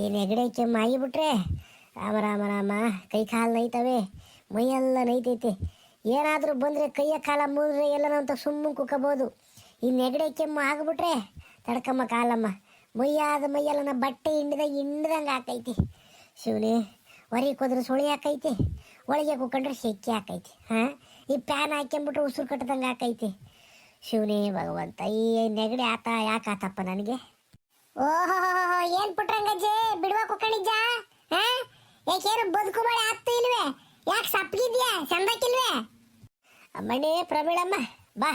ಈ ನೆಗಡಿ ಕೆಮ್ಮು ಆಗಿಬಿಟ್ರೆ? ರಾಮ ರಾಮ ರಾಮ, ಕೈ ಕಾಲು ನೈತವೆ. ಮೈಯೆಲ್ಲ ನೈತೈತೆ. ಏನಾದರೂ ಬಂದರೆ ಕೈಯ ಕಾಲ ಮುರಿದ್ರೆ ಎಲ್ಲ ಅಂತ ಸುಮ್ಮನೆ ಕುಕ್ಕಬೋದು ಈ ನೆಗಡಿ ಕೆಮ್ಮು ಆಗಿಬಿಟ್ರೆ? ತಡ್ಕಮ್ಮ ಕಾಲಮ್ಮ. ಮೈಯಾದ ಮೈಯೆಲ್ಲ ಬಟ್ಟೆ ಹಿಂಡ್ದಾಗ ಹಿಂಡ್ದಂಗೆ ಹಾಕೈತಿ ಶಿವನೇ, ಹೊರಗೆ ಹೋದ್ರೆ ಸುಳಿ ಹಾಕೈತಿ ಒಳಗೆ ಕುಕ್ಕಂಡ್ರೆ ಸೆಕ್ಕೆ ಹಾಕೈತಿ ಹಾಂ? ಈ ಪ್ಯಾನ್ ಹಾಕ್ಯಂಬಿಟ್ರೆ ಉಸಿರು ಕಟ್ಟದಂಗೆ ಹಾಕೈತಿ ಶಿವನೇ, ಭಗವಂತ, ಈ ನೆಗಡಿ ಆತ ಯಾಕೆ ಆತಪ್ಪ ನನಗೆ? ಓಹೋ ಏನ್ ಪುಟ್ರಂಗಜ್ಜಿ ಬಿಡುವ ಕುಕ್ಕಣಿಜ್ಜ ಯಾಕೇನು ಬದುಕು ಬಾಳೆ ಆಗ್ತಾ ಇಲ್ವೇ? ಯಾಕೆ ಸಪ್ಪಗಿದ್ಯಾ? ಚಂದಕ್ಕಿಲ್ವೇ? ಅಮ್ಮನೆ ಪ್ರಮೀಳಮ್ಮ ಬಾ.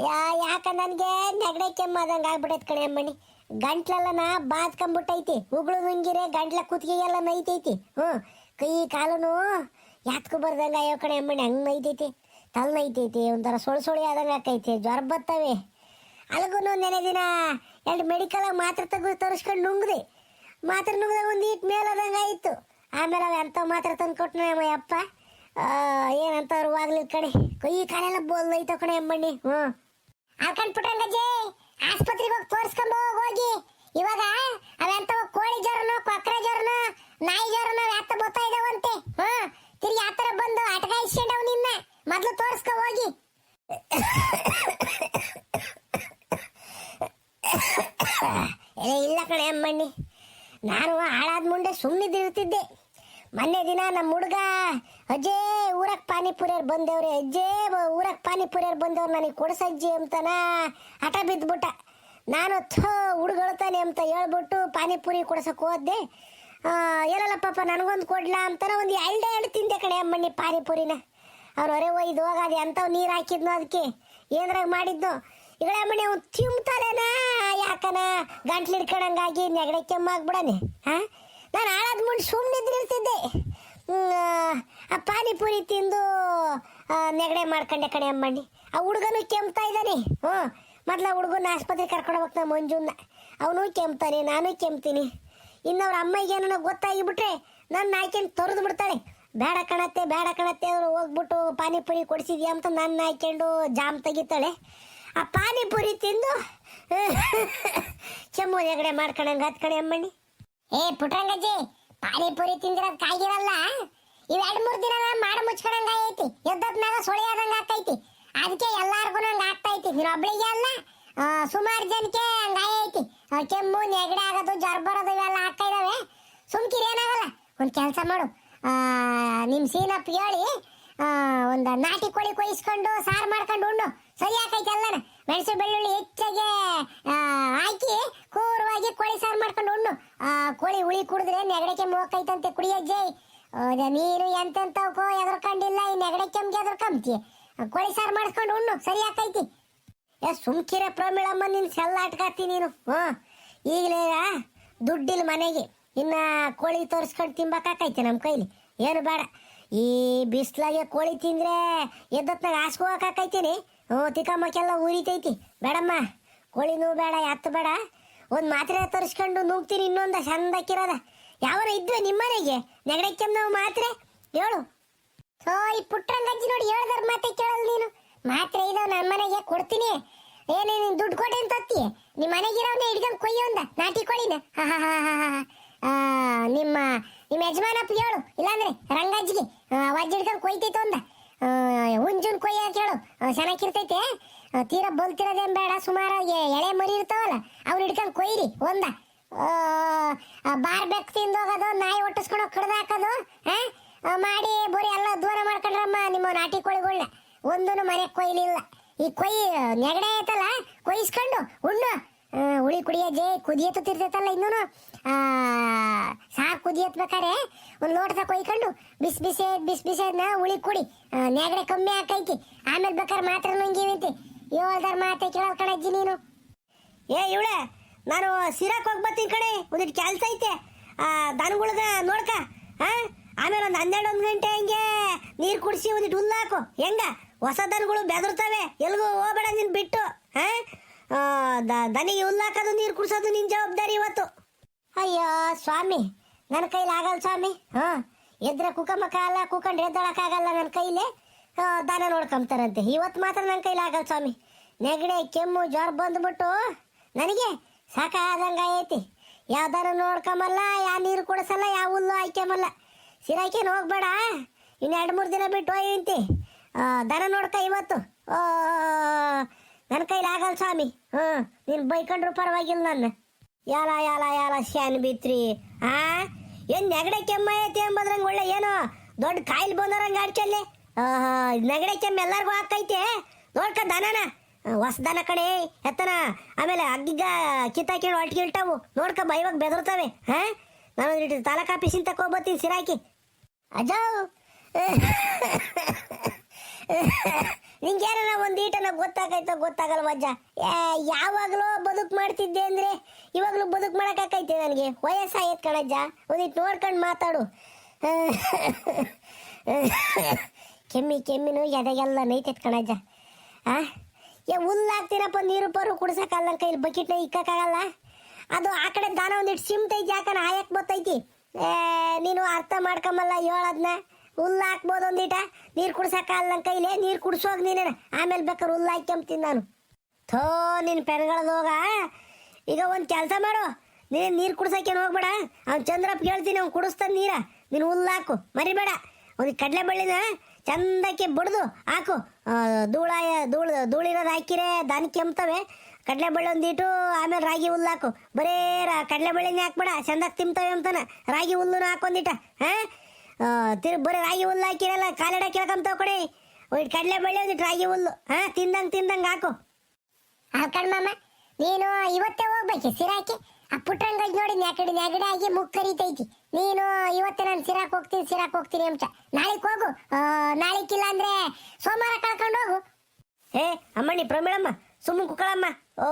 ಯಾ ಯಾಕ ನನಗೆ ನೆಗಡೆ ಆದಂಗ ಆಗ್ಬಿಟ್ಟೈತೆ ಕಣೆ ಅಮ್ಮಣಿ ಗಂಟ್ಲೆಲ್ಲ ನಾ ಬಾದ್ಕೊಂಬಿಟ್ಟೈತಿ. ಉಗುಳು ನುಂಗಿರೆ ಗಂಟ್ಲ ಕುತ್ತಿಗೆ ಎಲ್ಲ ನೈತೈತಿ. ಹ್ಞೂ. ಕೈ ಕಾಲುನು ಯಾತ್ಕೊ ಬರ್ದಂಗೆ ಅಯ್ಯೋ ಕಣೆ ಅಮ್ಮಣಿ ಹಂಗೆ ನೈತೈತಿ. ತಲೆ ನೈತೈತಿ. ಒಂಥರ ಸುಳ್ಳು ಸುಳಿ ಆದಂಗೆ ಆಕೈತಿ ಜ್ವರ ಬರ್ತವೆ. ಅಲ್ಗೂ ನೆನೆ ದಿನ ಎರಡು ಮೆಡಿಕಲ್ ಮಾತ್ರ ತೆಗೆದು ತರಿಸ್ಕೊಂಡು ನುಂಗ್ದಿ. ಮಾತ್ರ ನುಂಗ್ದಾಗ ಒಂದು ಈಟ್ ಮೇಲದಂಗೆ ಆಯಿತು. ಆಮೇಲೆ ಅವ ಎಂಥ ಮಾತ್ರ ತಂದು ಕೊಟ್ಟನ ಅಪ್ಪ. ಏನಂತ ಅವ್ರು ವಾಗ್ಲಿಲ್ಲ ಕಣೆ ಕೈ ಕಾಲೆಲ್ಲ ಐತ ಕಣೆ ಅಮ್ಮಣ್ಣಿ. ಹ್ಞೂ. ಅಲ್ಕಂಡ್ ಪುಟ್ಟಂಗಜ್ಜಿ ಆಸ್ಪತ್ರೆಗೆ ಹೋಗಿ ತೋರಿಸ್ಕೊಂಡು ಹೋಗಿ ಇವಾಗ ಅವೆಂತ ಕೋಳಿ ಜ್ವರನು ಕೊಕ್ಕರೆ ಜ್ವರನು, ನಾಯಿ ಜ್ವರನು ಯಾತ ಬರ್ತಾ ಇದಾವಂತೆ. ಹ್ಞೂ. ತಿರ್ಗಿ ಆ ಥರ ಬಂದು ಅಟಗಾಯಿಸ್ಕೊಂಡವ್ ನಿನ್ನ. ಮೊದಲು ತೋರಿಸ್ಕೊ ಹೋಗಿ. ಏ, ಇಲ್ಲ ಕಣೆ ಅಮ್ಮಣ್ಣಿ. ನಾನು ಹಾಳಾದ ಮುಂದೆ ಸುಮ್ಮನಿದ್ದಿರ್ತಿದ್ದೆ ಮೊನ್ನೆ ದಿನ ನಮ್ಮ ಹುಡುಗ ಅಜ್ಜೆ ಊರಕ್ಕೆ ಪಾನಿಪುರಿಯವ್ರು ಬಂದವ್ರೆ. ಅಜ್ಜೆ ಊರಕ್ಕೆ ಪಾನಿಪುರಿಯವ್ರು ಬಂದವ್ರು ನನಗೆ ಕೊಡ್ಸಜ್ಜಿ ಅಂತನ? ಹಠ ಬಿದ್ದುಬಿಟ್ಟ ನಾನು ಥೋ ಹುಡುಗಳ್ತಾನೆ ಅಂತ ಹೇಳ್ಬಿಟ್ಟು ಪಾನಿಪುರಿ ಕೊಡ್ಸಕ್ಕೆ ಹೋದೆ ಏನಲ್ಲ ಪಾಪ, ನನಗೊಂದು ಕೊಡ್ಲಾ ಅಂತಾನೆ ಒಂದು ಎರಡು ಎರಡು ತಿಂದೆ ಕಣೆ ಅಮ್ಮಣ್ಣಿ ಪಾನಿಪುರಿನ. ಅವ್ರು ಹೊರೆ ಒಯ್ದು ಹೋಗಾದೆ ಎಂಥವು ನೀರು ಹಾಕಿದ್ನೋ ಅದಕ್ಕೆ ಏನ್ರಾಗ ಮಾಡಿದ್ನು? ಈಗ ಮನೆ ಅವ್ನು ತಿಂತಾನೇನ ಯಾಕನ? ಗಂಟ್ಲು ನೆಗಡೆ ಕೆಮ್ಮಾಗ್ಬಿಡನೆ ಹಾಂ ನಾನು ಹಾಳಾದ ಮುಂದೆ ಸುಮ್ಮನಿದ್ದಿರ್ತಿದ್ದೆ ಆ ಪಾನಿಪುರಿ ತಿಂದು ನೆಗಡೆ ಮಾಡ್ಕೊಂಡೆ ಕಣೆ ಅಮ್ಮಣ್ಣಿ. ಆ ಹುಡುಗನು ಕೆಮ್ತಾ ಇದ್ದಾನೆ ಹ್ಞೂ. ಮೊದಲ ಹುಡುಗನ ಆಸ್ಪತ್ರೆ ಕರ್ಕೊಂಡು ಹೋಗ್ತಾ ಮಂಜುನ ಅವನು ಕೆಮ್ತಾನೆ, ನಾನು ಕೆಮ್ತೀನಿ. ಇನ್ನು ಅವ್ರ ಏನೋ ಗೊತ್ತಾಗಿಬಿಟ್ರೆ ನನ್ನ ಹಾಕೊಂಡು ತೊರೆದು ಬಿಡ್ತಾಳೆ. ಬೇಡ ಕಣತ್ತೆ ಬೇಡ ಕಣತ್ತೆ, ಅವರು ಹೋಗ್ಬಿಟ್ಟು ಪಾನಿಪುರಿ ಕೊಡಿಸಿದ್ಯಾ ಅಂತ ನನ್ನ ಹಾಕೊಂಡು ಜಾಮ್ ತೆಗಿತಾಳೆ. ಆ ಪಾನಿಪುರಿ ತಿಂದು ಕೆಮ್ಮು ನೆಗಡೆ ಮಾಡ್ಕೊಳಂಗ ಹತ್ ಕಡೆ ಅಮ್ಮಣ್ಣಿ. ಏ ಪುಟ್ರಂಗಜ್ಜಿ ಪಾನಿಪುರಿ ತಿಂದಿರೋ ಕಾಗಿರಲ್ಲ ಇವ್ ಎರಡ್ ಮೂರ್ ದಿನ ಮಾಡ ಮುಚ್ಕೊಂಡಂಗ ಐತಿ ಎದ್ದತ್ನಾಗ ಸೊಳಿ ಆದಂಗ ಆಕೈತಿ ಅದಕ್ಕೆ ಎಲ್ಲಾರ್ಗು ಹಂಗ ಆಗ್ತೈತಿ. ನೀನೊಬ್ಳಿಗೆ ಅಲ್ಲ ಸುಮಾರು ಜನಕ್ಕೆ ಹಂಗ ಐತಿ ಕೆಮ್ಮು ನೆಗಡೆ ಆಗೋದು ಜ್ವರ ಬರೋದು ಇವೆಲ್ಲ ಆಗ್ತಾ ಇದಾವೆ. ಸುಮ್ಕಿರಿ ಏನಾಗಲ್ಲ. ಒಂದ್ ಕೆಲಸ ಮಾಡು. ಆ, ನಿಮ್ ಸೀನಪ್ಪ ಹೇಳಿ ಒಂದ್ ನಾಟಿ ಕೋಳಿ ಕೊಯ್ಸ್ಕೊಂಡು ಸಾರು ಮಾಡ್ಕೊಂಡು ಉಣ್ಣು. ಸರಿ ಆಕೈತಿ ಎಲ್ಲನ ಮೆಣಸು ಬೆಳ್ಳುಳ್ಳಿ ಹೆಚ್ಚಾಗಿ ಹಾಕಿ ಕೂರವಾಗಿ ಕೋಳಿ ಸಾರು ಮಾಡ್ಕೊಂಡು ಉಣ್ಣು. ಕೋಳಿ ಹುಳಿ ಕುಡಿದ್ರೆ ನೆಗಡೆ ಕೆಮ್ಮು ಹೋಗ್ತೈತಂತೆ ಕುಡಿಯಜ್ಜೆ ನೀನು ಎಂತೆಂತವಕ್ಕೋ ಎದ್ರಕೊಂಡಿಲ್ಲ ಈ ನೆಗಡೆ ಕೆಮ್ಮಿಗೆ ಎದ್ರಕಂತಿ ಕೋಳಿ ಸಾರು ಮಾಡಿಸ್ಕೊಂಡು ಉಣ್ಣು. ಸರಿ ಆಕೈತಿ ಏ, ಸುಮ್ಕಿರ ಪ್ರಮಿಳಮ್ಮ, ನಿನ್ ಸೆಲ್ಲ ಆಟ್ಕಾತಿ ನೀನು. ಹ್ಞೂ. ಈಗಲೇ ದುಡ್ಡಿಲ್ಲ ಮನೆಗೆ. ಇನ್ನ ಕೋಳಿ ತೋರಿಸ್ಕೊಂಡು ತಿಂಬಕಾಕೈತೆ ನಮ್ಮ ಕೈಲಿ. ಏನು ಬೇಡ. ಈ ಬಿಸ್ಲಾಗೆ ಕೋಳಿ ತಿಂದ್ರೆ ಎದ್ದತ್ನಾಗ ಹಾಸ್ಕೋಕಾಕೈತೀನಿ ಹ್ಞೂ ತಿಕ್ಕಮ್ಮಕ್ಕೆಲ್ಲ ಉರಿತೈತಿ ಬೇಡಮ್ಮ ಕೋಳಿ ನೋವು ಬೇಡ ಎತ್ತು ಬೇಡ. ಒಂದು ಮಾತ್ರೆ ತರಿಸ್ಕೊಂಡು ನೂಗ್ತೀನಿ ಇನ್ನೊಂದು ಚಂದಕ್ಕಿರೋದ. ಯಾವನ ಇದ್ವೆ ನಿಮ್ಮನೆಗೆ ನೆಗಡೆ ನೋವು ಮಾತ್ರೆ? ಹೇಳು. ಓ ಈ ಪುಟ್ರಂಗಜ್ಜಿ ನೋಡಿ ಹೇಳ್ದಾರ ಮಾತೆ ಕೇಳಲ್ಲ ನೀನು. ಮಾತ್ರೆ ಇದಾವ ನಮ್ಮ ಮನೆಗೆ ಕೊಡ್ತೀನಿ. ಏನೇ ನೀನು ದುಡ್ಡು ಕೊಟ್ಟೆ ಅಂತ ತತ್ತಿ ನಿಮ್ಮ ಮನೆಗಿರೋನ್ನ ಹಿಡ್ಕೊಂಡು ಕೊಯ್ಯೊಂದ ನಾಟಿ ಆ, ನಿಮ್ಮ ನಿಮ್ಮ ಯಜಮಾನಪ್ಪ ಹೇಳು. ಇಲ್ಲಾಂದ್ರೆ ರಂಗಜ್ಜಿಗೆ ವಜ್ಜ ಹಿಡ್ಕೊಂಡು ಕೊಯ್ತೈತೆ ಒಂದ ಹುಂಜುನ್ ಕೊಯ್ಯ ಕೇಳು ಚೆನ್ನಾಗಿರ್ತೈತೆ ಇರ್ತೈತೆ. ತೀರಾ ಬಲ್ತಿರೋದೇನ್ ಬೇಡ, ಸುಮಾರು ಎಳೆ ಮರಿ ಇರ್ತಾವಲ್ಲ ಅವ್ರು ಹಿಡ್ಕೊಂಡು ಕೊಯ್ರಿ, ಒಂದ. ಬಾರ್ಬೆಕ್ ತಿಂದು ಹೋಗೋದು, ನಾಯಿ ಒಟ್ಟಿಸ್ಕೊಂಡು ಕಡ್ದು ಹಾಕೋದು ಮಾಡಿ ಬೋರಿ ಎಲ್ಲ ದೂರ ಮಾಡ್ಕೊಂಡ್ರಮ್ಮ, ನಿಮ್ಮ ನಾಟಿ ಕೋಳಿಗಳನ್ನ ಒಂದೂ ಮನೆಗೆ ಕೊಯ್ಲಿಲ್ಲ. ಈ ಕೊಯ್, ನೆಗಡೆ ಐತಲ್ಲ, ಕೊಯ್ಸ್ಕೊಂಡು ಉಣ್ಣು. ಹುಳಿ ಕುಡಿಯೋಜೆ ಕುದಿಯತ್ತಿರ್ತೈತಲ್ಲ ಇನ್ನೂ ಸಾರು ಕುದಿಯತ್ಬೇಕಾರೆ? ಒಂದು ಲೋಟದಾಗ ಕೊಯ್ಕೊಂಡು ಬಿಸಿ ಬಿಸಿ ಬಿಸಿ ಬಿಸಿನ ಹುಳಿ ಕುಡಿ. ನೆಗಡೆ ಕಮ್ಮಿ ಆಕೈತಿ. ಆಮೇಲೆ ಬೇಕಾದ್ರೆ ಮಾತ್ರ ನುಂಗಿವಿಂತಿ ಏಳ್ದಾರ ಮಾತೆ ಕೇಳಿ ನೀನು. ಏ, ಇವಳೆ, ನಾನು ಸಿರಕ್ ಹೋಗಿ ಬರ್ತೀನಿ ಕಡೆ ಒಂದಿಟ್ಟು ಕೆಲಸ ಐತೆ. ಆ ದನಗಳ್ಗ ನೋಡ್ಕ. ಆಮೇಲೆ ಒಂದು ಹನ್ನೆರಡು ಒಂದು ಗಂಟೆ ಹಂಗೆ ನೀರು ಕುಡಿಸಿ ಒಂದಿಟ್ಟು ಹಾಕು. ಹೆಂಗ? ಹೊಸ ದನಗಳು ಬೆದರ್ತವೆ. ಎಲ್ಗೂ ಹೋಗ್ಬೇಡ ನಿನ್ ಬಿಟ್ಟು. ಹಾ ದನಿಗೆ ಹುಲ್ಲಾಕೋದು ನೀರು ಕುಡಿಸೋದು ನಿನ್ನ ಜವಾಬ್ದಾರಿ ಇವತ್ತು. ಅಯ್ಯೋ ಸ್ವಾಮಿ ನನ್ನ ಕೈಲಿ ಆಗಲ್ಲ ಸ್ವಾಮಿ. ಹಾ ಎದ್ರೆ ಕುಕಮಕ್ಕಾಗಲ್ಲ ಕುಕಂಡ್ರೆ ಎದ್ದೊಳಕ್ಕಾಗಲ್ಲ ನನ್ನ ಕೈಲಿ. ದಾನ ನೋಡ್ಕೊಂತಾರಂತೆ ಇವತ್ತು ಮಾತ್ರ ನನ್ನ ಕೈಲಿ ಆಗಲ್ಲ ಸ್ವಾಮಿ. ನೆಗಡಿ ಕೆಮ್ಮು ಜ್ವರ ಬಂದ್ಬಿಟ್ಟು ನನಗೆ ಸಾಕಾದಂಗೆ ಐತಿ. ಯಾವ್ದಾರು ನೋಡ್ಕೊಂಬಲ್ಲ ಯಾವ ನೀರು ಕುಡಿಸಲ್ಲ ಯಾವ ಹುಲ್ಲು ಹಾಕ್ಯಂಬಲ್ಲ ಸಿರಾಕೇನು ಹೋಗ್ಬೇಡ. ಇನ್ನು ಎರಡು ಮೂರು ದಿನ ಬಿಟ್ಟು ಹೋಯ್ತಿ ದನ ನೋಡ್ಕ ಇವತ್ತು. ಆ, ನನ್ನ ಕೈಲಿ ಆಗಲ್ಲ ಸ್ವಾಮಿ. ಹ್ಞೂ, ನೀನು ಬೈಕೊಂಡ್ರು ಪರವಾಗಿಲ್ಲ ನನ್ನ. ಯಾಲ ಯಾಲ ಯಾಲ ಶ್ಯಾನ್ ಬಿತ್ರಿ. ಆ? ಏನ್ ನೆಗಡೆ ಕೆಮ್ಮ ಐತಿ ಎಂಬುದ್ರಂಗೆ ಒಳ್ಳೆ ಏನೋ ದೊಡ್ಡ ಕಾಯಿಲ್ ಬಂದರಂಗೆ ಆಡ್ಚಲ್ಲಿ? ನೆಗಡೆ ಕೆಮ್ಮ ಎಲ್ಲರಿಗೂ ಹಾಕೈತೆ ನೋಡ್ಕ ದನನ. ಹೊಸ ದನ ಕಡೆ ಎತ್ತನ. ಆಮೇಲೆ ಅಗ್ಗಿಗ ಕಿತ್ತಾಕಿಡು ಹೊಟ್ಗಿಳ್ತಾವು ನೋಡ್ಕ ಬೈವಾಗ ಬೆದರ್ತವೆ. ಹಾ? ನಾನು ತಾಲೂಕ್ ಆಫೀಸಿಂದ ತಕೋಬತ್ತೀನಿ ಸಿರಾಕಿ. ಅಜಾವ್ ನಿಂಗೇನ ಒಂದು ಈಟನ ಗೊತ್ತಾಗೈತೋ ಗೊತ್ತಾಗಲ್ಲ ವಜ್ಜ ಯಾವಾಗಲೂ ಬದುಕು ಮಾಡ್ತಿದ್ದೆ ಅಂದ್ರೆ ಇವಾಗಲೂ ಬದುಕು ಮಾಡೋಕ್ಕಾಗೈತೆ ನನಗೆ. ವಯಸ್ಸಾಯ್ತು ಕಣಜ್ಜ. ಒಂದಿಟ್ಟು ನೋಡ್ಕೊಂಡು ಮಾತಾಡು. ಕೆಮ್ಮಿ, ಕೆಮ್ಮಿನು ಎದೆಗೆಲ್ಲ ನೈತೈತೆ ಕಣಜ್ಜ. ಆ? ಏ ಹುಲ್ಲು ಹಾಕ್ತೀನಪ್ಪ ನೀರು ಪರು ಕುಡ್ಸಕ್ಕಲ್ಲ ನನ್ನ ಕೈಲಿ, ಬಕೆಟ್ನ ಇಕ್ಕಕ್ಕಾಗಲ್ಲ ಅದು ಆ ಕಡೆ ದಾನ ಒಂದಿಟ್ಟು ಸಿಮ್ತೈತಿ ಯಾಕನ ಆಯಕ್ಕೆ ಬತ್ತೈತಿ? ನೀನು ಅರ್ಥ ಮಾಡ್ಕೊಂಬಲ್ಲ ಹೇಳದ್ನ ಹುಲ್ಲು ಹಾಕ್ಬೋದು ಒಂದೀಟ ನೀರು ಕುಡ್ಸಕ್ಕಲ್ಲ ನನ್ನ ಕೈಲಿ. ನೀರು ಕುಡ್ಸೋಗಿ ನೀನೇನ. ಆಮೇಲೆ ಬೇಕಾದ್ರೆ ಹುಲ್ಲು ಹಾಕ್ಯಂಬ್ತೀನಿ ನಾನು. ಥೋ ನಿನ್ನ ಪೆನ್ಗಳದೋಗ ಈಗ ಒಂದು ಕೆಲಸ ಮಾಡು. ನೀನು ನೀರು ಕುಡ್ಸಕ್ಕೇನು ಹೋಗ್ಬೇಡ. ಅವ್ನು ಚಂದ್ರಪ್ಪ ಹೇಳ್ತೀನಿ, ಅವ್ನು ಕುಡಿಸ್ತಾನೆ ನೀರ. ನೀನು ಹುಲ್ಲು ಹಾಕು. ಮರಿಬೇಡ. ಒಂದು ಕಡಲೆ ಬಳ್ಳಿನ ಚಂದಕ್ಕೆ ಬಡ್ದು ಹಾಕು. ಧೂಳ ಧೂಳು, ಧೂಳಿರೋದು ಹಾಕಿರೆ, ದಾನಿ ಕೆಮ್ತವೆ. ಕಡಲೆ ಬಳ್ಳಿ ಒಂದಿಟ್ಟು ಆಮೇಲೆ ರಾಗಿ ಹುಲ್ಲು ಹಾಕು. ಬರೇ ರಾ ಕಡಲೆ ಬಳ್ಳಿನೇ ಹಾಕ್ಬೇಡ. ಚಂದಕ್ಕೆ ತಿಂತವೆ ಅಂತಾನೆ. ರಾಗಿ ಹುಲ್ಲುನ ಹಾಕೊಂದಿಟ ಹಾಂ? ತಿರು ಬರೀ ರಾಗಿ ಹುಲ್ಲು ಹಾಕಿರಲ್ಲ, ಕಾಲಿಡ ಕೇಳ್ಕೊಂತಾವ ಕೊಡಿ ಒಂದಿಟ್ಟು ಕಡಲೆ ಬಳ್ಳಿ ಒಂದಿಟ್ಟು ರಾಗಿ ಹುಲ್ಲು. ಹಾ, ತಿಂದಂಗೆ ತಿಂದಂಗೆ ಹಾಕು. ಕಣ್ಮಮ್ಮ ನೀನು ಇವತ್ತೇ ಹೋಗ್ಬೇಕು ಸಿರಾಕಿ? ಆ ಪುಟ್ಟಂಗಜ್ ನೋಡಿ ನ್ಯಾಕಡಿ ನ್ಯಾಗಡಿ ಆಗಿ ಮುಖ ಕರಿತೈತಿ. ನೀನು ಇವತ್ತೇ ನಾನು ಸಿರಾಕ್ ಹೋಗ್ತೀನಿ ಸಿರಾಕ್ ಹೋಗ್ತೀನಿ ಅಂತ ನಾಳೆ ಹೋಗು. ನಾಳೆಕ್ಕಿಲ್ಲ ಅಂದ್ರೆ ಸೋಮವಾರ ಕಳ್ಕೊಂಡು ಹೋಗು. ಏ ಅಮ್ಮಣ್ಣಿ ಪ್ರಮೀಳಮ್ಮ ಸುಮ್ಮನೆ ಕುಕ್ಕಳಮ್ಮ. ಓ,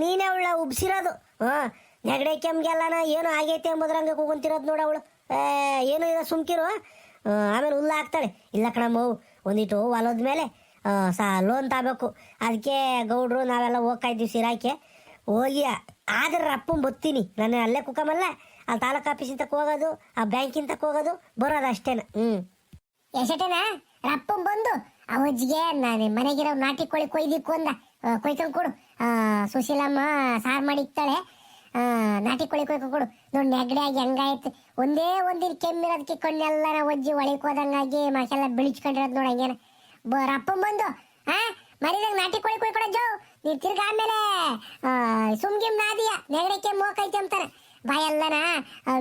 ನೀನೇ ಅವಳ ಉಬ್ಸಿರೋದು. ಹಾ, ನೆಗಡೆ ಕೆಮ್ಗೆಲ್ಲನ ಏನು ಆಗೈತೆ ಎಂಬುದ್ರಂಗೆ ಕೂಗಂತಿರೋದು ನೋಡ ಅವಳು. ಏನು ಇಲ್ಲ ಸುಮ್ಕಿರು? ಆಮೇಲೆ ಹುಲ್ಲು ಹಾಕ್ತಾಳೆ. ಇಲ್ಲ ಕಣಮ್ಮ ಅವು ಒಂದಿಟ್ಟು ಹೊಲದ ಮೇಲೆ ಆ, ಸಾ ಲೋನ್ ತಗೋಬೇಕು. ಅದಕ್ಕೆ ಗೌಡ್ರು ನಾವೆಲ್ಲ ಹೋಗ್ತಾ ಇದ್ದೀವಿ ಸಿರಾಕೆ ಹೋಗಿ ಆದ್ರೆ ರಪ್ಪನ್ ಬತ್ತೀನಿ. ನಾನು ಅಲ್ಲೇ ಕುಕ್ಕಮಲ್ಲ ಅಲ್ಲಿ ತಾಲೂಕು ಆಫೀಸಿಂದ ಹೋಗೋದು ಆ ಬ್ಯಾಂಕಿಂದ ಹೋಗೋದು ಬರೋದು ಅಷ್ಟೇನ? ಹ್ಞೂ ಎಷ್ಟೇನ? ರಪ್ಪನ್ ಬಂದು ಅವಜ್ಜಿಗೆ ನಾನು ಮನೆಗಿರೋ ನಾಟಿ ಕೋಳಿ ಕೊಯ್ದಿಕ್ಕು ಅಂದ. ಆ, ಕೊಯ್ಕೊಂಡು ಕೊಡು. ಆ, ಸುಶೀಲಮ್ಮ ಸಾರು ಮಾಡಿಕ್ತಾಳೆ. ಆ, ನಾಟಿ ಕೋಳಿ ಕೋಳಿ ಕೊಡು. ನೋಡಿ ನೆಗಡಿ ಆಗಿ ಹೆಂಗಾಯ್ತು? ಒಂದೇ ಒಂದಿನ ಕೆಮ್ಮಿರೋದಕ್ಕೆ ಕಣ್ಣೆಲ್ಲ ಒಜ್ಜಿ ಒಳಗೆ ಹೋದಂಗಾಗಿ ಮಸಾಲ ಬಿಳಿಚ್ಕೊಂಡಿರೋದು ನೋಡಿ ಹಂಗೇನ. ಬರಪ್ಪ ಬಂದು ಹಾ ಮರಿದಾಗ ನಾಟಿ ಕೋಳಿ ಕೊಯ್ಕೊಡೋ ಜೋ. ನೀ ತಿರ್ಗ ಆಮೇಲೆ ಸುಮ್ಗಿಮ್ ನಾದಿಯ ನೆಗಡಿ ಕೆಮ್ಮು ಹೋಗೈತೆ ಅಂತಾನೆ. ಬಾಯ್ ಎಲ್ಲನ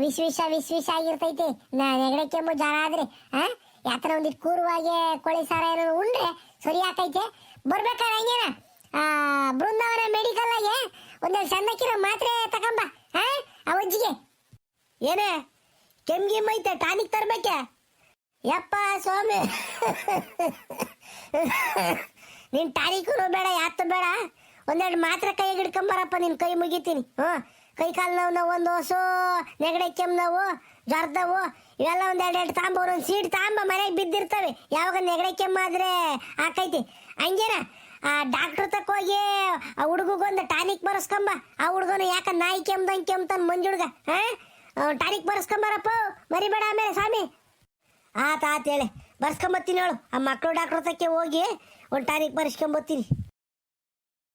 ವಿಷ ವಿಷ ವಿಷ ಆಗಿರ್ತೈತಿ. ನಾ ನೆಗಡಿ ಕೆಮ್ಮು ಜಾರ ಆದ್ರೆ ಹಾ ಯಾತರ ಒಂದಿಟ್ಟು ಕೂರುವಾಗೆ ಕೋಳಿ ಸಾರ ಏನೋ ಉಂಡ್ರೆ ಸರಿ ಆಕೈತೆ. ಬರ್ಬೇಕಾದ್ರೆ ಹಂಗೇನ? ಆ, ಬೃಂದಾವನ ಮೆಡಿಕಲ್ ಆಗಿ ಒಂದೆರಡು ಸಣ್ಣಕ್ಕಿರೋ ಮಾತ್ರೆ ತಗೊಂಬ ಆ ಅವಜ್ಜಿಗೆ ಏನೇ? ಕೆಮ್ಗಿಮ್ ಐತೆ ಟಾನಿಕ್ ತರ್ಬೇಕೆ? ಯಪ್ಪ ಸ್ವಾಮಿ. ನೀನ್ ಟಾನಿಕ್ ಬೇಡ ಯಾತು ಬೇಡ. ಒಂದೆರಡು ಮಾತ್ರ ಕೈಗೆ ಹಿಡ್ಕೊಂಬರಪ್ಪ, ನಿನ್ ಕೈ ಮುಗಿತೀನಿ. ಹ್ಞೂ? ಕೈ ಕಾಲು ನೋವು ನೋವು, ಒಂದು ಹೊಸು, ನೆಗಡೆ, ಕೆಮ್ಮು ನೋವು ಜ್ವರದವು ಇವೆಲ್ಲ ಒಂದ್ ಎರಡು ಎರಡು ತಾಂಬ ಒಂದು ಸೀಟ್ ತಾಂಬ ಮನೆಗೆ ಬಿದ್ದಿರ್ತವೆ. ಯಾವಾಗ ನೆಗಡೆ ಕೆಮ್ಮಾದ್ರೆ ಆಕೈತಿ. ಹಂಗೇನ? ಆ ಡಾಕ್ಟರ್ ತಕ್ಕ ಹೋಗಿ, ಆ ಹುಡುಗಗೊಂದು ಟಾನಿಕ್ ಬರಸ್ಕೊಂಬ. ಆ ಹುಡುಗನು ಯಾಕ ನಾಯಿ ಕೆಮ್ದಂಗೆ ಕೆಮ್ತಾನ ಮಂಜುಡ್ಗ ಹಾ ಟಾನಿಕ್ ಬರಸ್ಕೊಂಬರಪ್ಪ ಮರಿಬೇಡ ಆಮೇಲೆ ಸ್ವಾಮಿ. ಆತ ಆತ ಹೇಳಿ. ಬರ್ಸ್ಕೊಂಬತ್ತೀನಿ ಹೇಳು. ಆ ಮಕ್ಕಳು ಡಾಕ್ಟರ್ ತಕ್ಕೆ ಹೋಗಿ ಒಂದು ಟಾನಿಕ್ ಬರ್ಸ್ಕೊಂಬತ್ತೀನಿ.